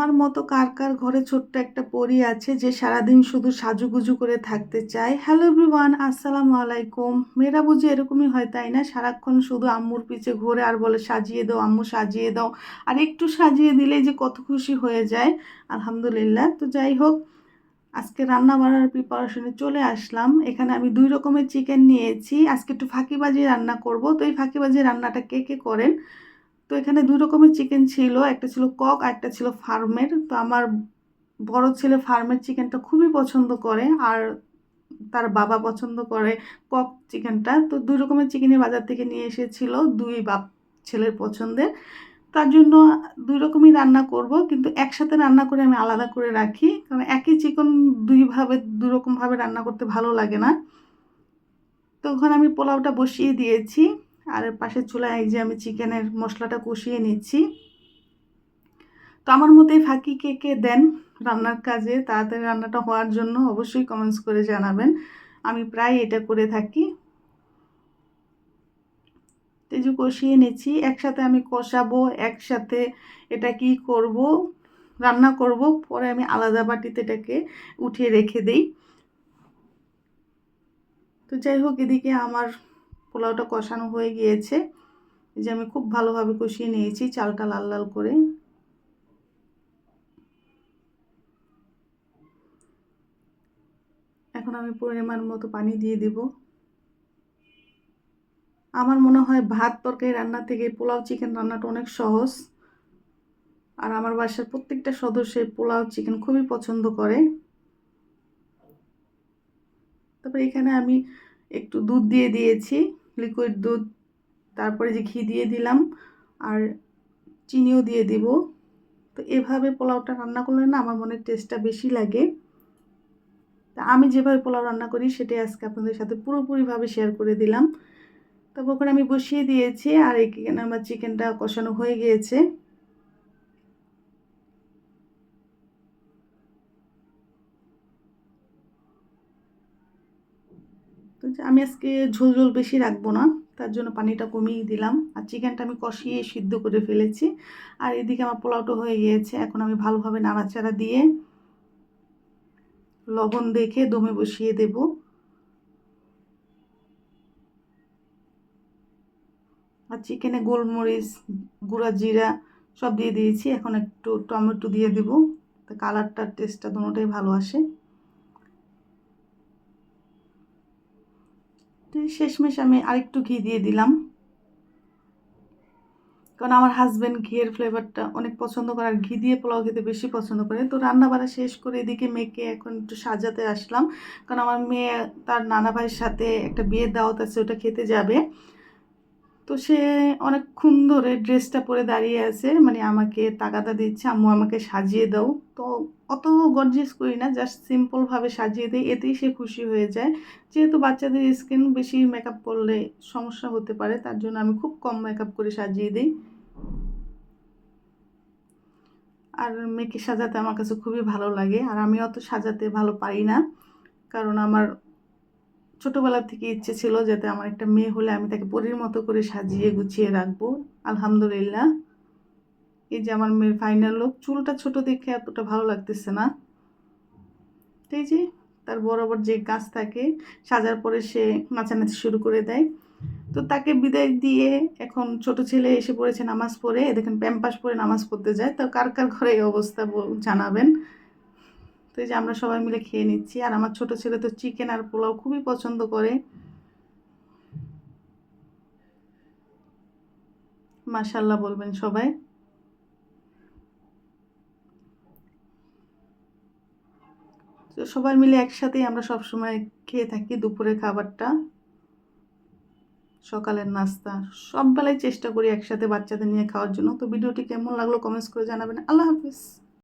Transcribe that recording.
আমার মতো কার কার ঘরে ছোট্ট একটা পরি আছে যে সারাদিন শুধু সাজুগুজু করে থাকতে চায়? হ্যালো এভরিওয়ান আসসালামু আলাইকুম। মেয়েরা বুঝি এরকমই হয়, তাই না? সারাক্ষণ শুধু আম্মুর পিছে ঘুরে আর বলে, সাজিয়ে দাও আম্মু, সাজিয়ে দাও। আর একটু সাজিয়ে দিলে যে কত খুশি হয়ে যায়। আলহামদুলিল্লাহ। তো যাই হোক, আজকে রান্না বান্নার প্রিপারেশনে চলে আসলাম। এখানে আমি দুই রকমের চিকেন নিয়েছি। আজকে একটু ফাঁকিবাজি রান্না করব। তো এই ফাঁকিবাজি রান্নাটা কে কে করেন? তো এখানে দুই রকমের চিকেন ছিল, একটা ছিল কক আর একটা ছিল ফার্মের। তো আমার বড় ছেলে ফার্মের চিকেনটা খুবই পছন্দ করে আর তার বাবা পছন্দ করে কক চিকেনটা তো দুই রকমের চিকেনই বাজার থেকে নিয়ে এসেছিল, দুই বাপ ছেলের পছন্দের। তার জন্য দুই রকমই রান্না করব, কিন্তু একসাথে রান্না করে আমি আলাদা করে রাখি, কারণ একই চিকেন দুইভাবে দু রকমভাবে রান্না করতে ভালো লাগে না। তো ওখানে আমি পোলাওটা বসিয়ে দিয়েছি। আর পাশের চুলায় এই যে আমি চিকেনের মশলাটা কষিয়ে নিচ্ছি। তো আমার মতে ফাঁকি কে কে দেন রান্নার কাজে, তাড়াতাড়ি রান্নাটা হওয়ার জন্য অবশ্যই কমেন্টস করে জানাবেন। আমি প্রায় এটা করে থাকি। তেজু কষিয়ে নিচ্ছি, একসাথে আমি কষাবো, একসাথে এটা কি করব, রান্না করব, পরে আমি আলাদা বাটিতে এটাকে উঠিয়ে রেখে দিই। তো যাই হোক, এদিকে আমার পোলাওটা কষানো হয়ে গিয়েছে। এই যে আমি খুব ভালোভাবে কষিয়ে নিয়েছি, চালটা লাল লাল করে। এখন আমি পরিমাণ মতো পানি দিয়ে দিব। আমার মনে হয় ভাত তরকারি রান্না থেকে পোলাও চিকেন রান্নাটা অনেক সহজ। আর আমার বাসার প্রত্যেকটা সদস্যের পোলাও চিকেন খুবই পছন্দ করে। তারপরে এখানে আমি একটু দুধ দিয়ে দিয়েছি। লিকুইড দুধ, তারপরে যে ঘি দিয়ে দিলাম আর চিনিও দিয়ে দিব। তো এভাবে পোলাওটা রান্না করলে না আমার মনে টেস্টটা বেশি লাগে। তা আমি যেভাবে পোলাও রান্না করি সেটাই আজকে আপনাদের সাথে পুরোপুরিভাবে শেয়ার করে দিলাম। তারপর ওখানে আমি বসিয়ে দিয়েছি আর এখানে আমার চিকেনটা কষানো হয়ে গিয়েছে। আমি আজকে ঝোল ঝোল বেশি রাখব না, তার জন্য পানিটা কমিয়ে দিলাম। আর চিকেনটা আমি কষিয়ে সিদ্ধ করে ফেলেছি। আর এদিকে আমার পোলাওটা হয়ে গিয়েছে। এখন আমি ভালোভাবে নাড়াচাড়া দিয়ে লবণ দেখে দমে বসিয়ে দেব। আর চিকেনে গোলমরিচ, গুঁড়া জিরা সব দিয়ে দিয়েছি। এখন একটু টমেটো দিয়ে দেব। কালারটার টেস্টটা দুটোটাই ভালো আসে তো শেষমেশ আমি আরেকটু ঘি দিয়ে দিলাম। কারণ আমার হাজব্যান্ড ঘিয়ের ফ্লেভারটা অনেক পছন্দ করে আর ঘি দিয়ে পোলাও খেতে বেশি পছন্দ করে। তো রান্না বাড়া শেষ করে এদিকে মেয়েকে এখন একটু সাজাতে আসলাম। কারণ আমার মেয়ে তার নানা ভাইয়ের সাথে একটা বিয়ের দাওয়াত আছে, ওটা খেতে যাবে। তো সে অনেকক্ষণ ধরে ড্রেসটা পরে দাঁড়িয়ে আছে মানে আমাকে তাগাদা দিচ্ছে, আম্মু, আমাকে সাজিয়ে দাও। তো অত গর্জিয়াস করি না জাস্ট সিম্পলভাবে সাজিয়ে দিই, এতেই সে খুশি হয়ে যায়। যেহেতু বাচ্চাদের স্কিন বেশি মেকআপ করলে সমস্যা হতে পারে, তার জন্য আমি খুব কম মেকআপ করে সাজিয়ে দিই। আর মেয়েকে সাজাতে আমার কাছে খুবই ভালো লাগে, আর আমি অত সাজাতে ভালো পারি না, কারণ আমার ছোটোবেলা থেকে ইচ্ছে ছিল যাতে আমার একটা মেয়ে হলে আমি তাকে পরীর মতো করে সাজিয়ে গুছিয়ে রাখব। আলহামদুলিল্লাহ। এই যে আমার মেয়ের ফাইনাল লোক চুলটা ছোট দেখে এতটা ভালো লাগতেছে না। এই যে তার বরাবর যে কাজ থাকে সাজার পরে সে নাচানাচি শুরু করে দেয়। তো তাকে বিদায় দিয়ে এখন ছোট ছেলে এসে পড়েছে নামাজ পড়ে। দেখেন প্যাম্পাস পরে নামাজ পড়তে যায়। তো কার কার ঘরে এই অবস্থা জানাবেন? তো এই যে আমরা সবাই মিলে খেয়ে নিচ্ছি। আর আমার ছোট ছেলে তো চিকেন আর পোলাও খুবই পছন্দ করে। মাশাল্লাহ বলবেন সবাই। তো সবাই মিলে একসাথেই আমরা সব সময় খেয়ে থাকি দুপুরের খাবারটা। সকালের নাস্তা। সব বেলায় চেষ্টা করি একসাথে বাচ্চাদের নিয়ে খাওয়ার জন্য। তো ভিডিওটি কেমন লাগল কমেন্টস করে জানাবেন। আল্লাহ হাফিজ।